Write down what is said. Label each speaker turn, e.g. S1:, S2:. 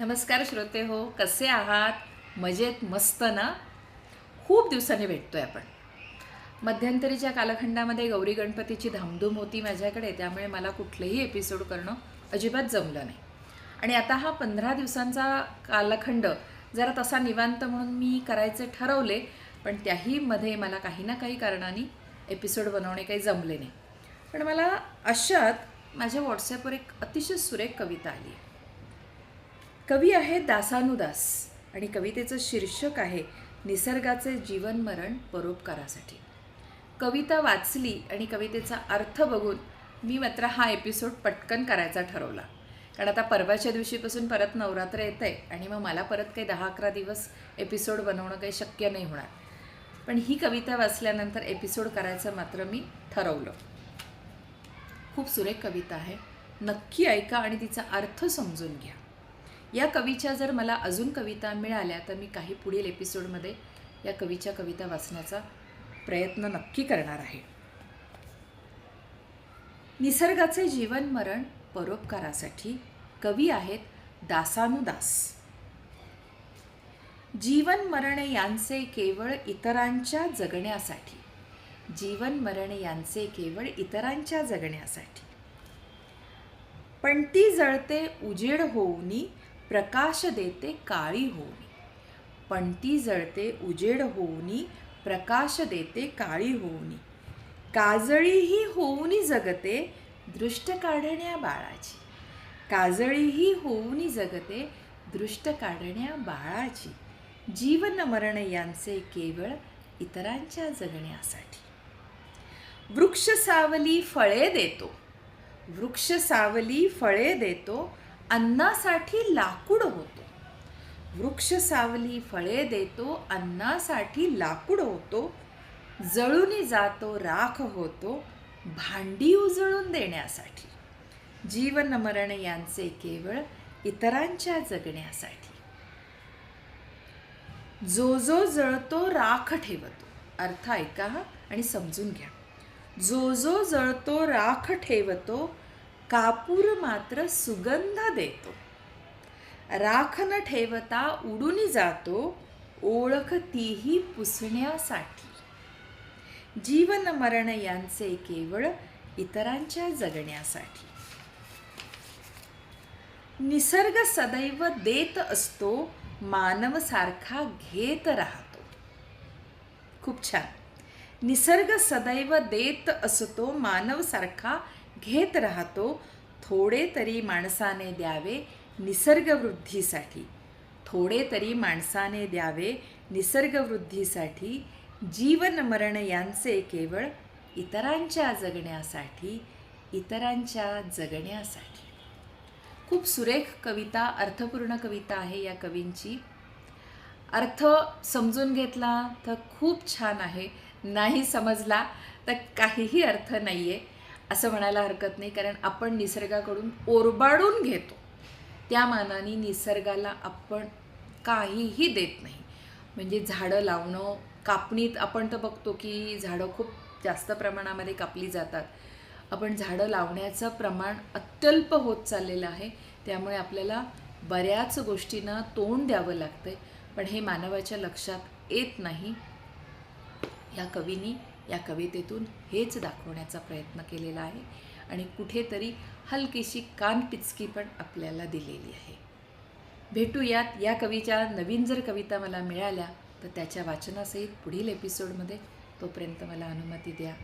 S1: नमस्कार श्रोते हो कसे आहात? मजेत मस्त ना? खूप दिवसांनी भेटतो आहे आपण. मध्यंतरीच्या कालखंडामध्ये गौरी गणपतीची धामधूम होती माझ्याकडे त्यामुळे मला कुठलंही एपिसोड करणं अजिबात जमलं नाही. आणि आता हा पंधरा दिवसांचा कालखंड जरा तसा निवांत म्हणून मी करायचे ठरवले पण त्याही मध्ये मला काही ना काही कारणाने एपिसोड बनवणे काही जमले नाही. पण मला अशात माझ्या व्हॉट्सॲपवर एक अतिशय सुरेख कविता आली आहे. कवी आहे दासानुदास आणि कवितेचं शीर्षक आहे निसर्गाचे जीवनमरण परोपकारासाठी. कविता वाचली आणि कवितेचा अर्थ बघून मी मात्र हा एपिसोड पटकन करायचा ठरवला. कारण आता परवाच्या दिवशीपासून परत नवरात्र येतं आहे आणि मग मला परत काही दहा अकरा दिवस एपिसोड बनवणं काही शक्य नाही होणार. पण ही कविता वाचल्यानंतर एपिसोड करायचं मात्र मी ठरवलं. खूप सुरेख कविता आहे. नक्की ऐका आणि तिचा अर्थ समजून घ्या. या कवीच्या जर मला अजून कविता मिळाल्या तर मी काही पुढील एपिसोडमध्ये या कवीच्या कविता वाचण्याचा प्रयत्न नक्की करणार आहे. निसर्गाचे जीवन मरण परोपकारासाठी कवी आहेत दासानुदास. जीवन मरण यांचे केवळ इतरांच्या जगण्यासाठी. जीवन मरण यांचे केवळ इतरांच्या जगण्यासाठी. पण ती जळते उजेड होऊनी प्रकाश देते काळी होऊनी. पण ती जळते उजेड होऊनी प्रकाश देते काळी होऊनी. काजळीही होऊनी जगते दृष्ट काढण्या बाळाची. काजळीही होऊनी जगते दृष्ट काढण्या बाळाची. जीवन मरण यांचे केवळ इतरांच्या जगण्यासाठी. वृक्ष सावली फळे देतो. वृक्ष सावली फळे देतो अन्नासाठी लाकूड होतो. वृक्ष सावली फळे देतो अन्नासाठी लाकूड होतो. जळून जातो राख होतो भांडी उजळून देण्यासाठी. जीवन मरण यांचे केवळ इतरांच्या जगण्यासाठी. जो जो जळतो राख ठेवतो. अर्थ ऐका आणि समजून घ्या. जो जो जळतो राख ठेवतो कापूर मात्र सुगंध देतो. राख न ठेवता उडून जातो ओळख तीही पुसण्यासाठी. जीवन मरण यांचे केवळ इतरांच्या जगण्यासाठी. निसर्ग सदैव देत असतो मानव सारखा घेत राहतो. खूप छान. निसर्ग सदैव देत असतो मानव सारखा घेत राहतो थोडे तरी माणसाने द्यावे निसर्गवृद्धीसाठी. थोडे तरी माणसाने द्यावे निसर्गवृद्धीसाठी जीवन मरण यांचे केवळ इतरांच्या जगण्यासाठी इतरांच्या जगण्यासाठी. खूप सुरेख कविता अर्थपूर्ण कविता आहे या कवींची. अर्थ समजून घेतला तर खूप छान आहे. नाही समजला तर काहीही अर्थ नाही आहे असं म्हणायला हरकत नाही कारण आपण निसर्गाकडून ओरबाडून घेतो. त्या मानाने निसर्गाला आपण काहीही देत नाही. म्हणजे झाडं लावणं कापणीत आपण तर बघतो की झाडं खूप जास्त प्रमाणामध्ये कापली जातात. आपण झाडं लावण्याचं प्रमाण अत्यल्प होत चाललेलं आहे. त्यामुळे आपल्याला बऱ्याच गोष्टींना तोंड द्यावं लागतं आहे पण हे मानवाच्या लक्षात येत नाही. या कवीनी या कवितेतून हेच दाखवण्याचा प्रयत्न केलेला आहे आणि कुठेतरी हलकीशी कानपिचकी पण आपल्याला दिलेली आहे. भेटूयात या कवीच्या नवीन जर कविता मला मिळाल्या तर त्याच्या वाचनासहित पुढील एपिसोडमध्ये तोपर्यंत मला अनुमती द्या.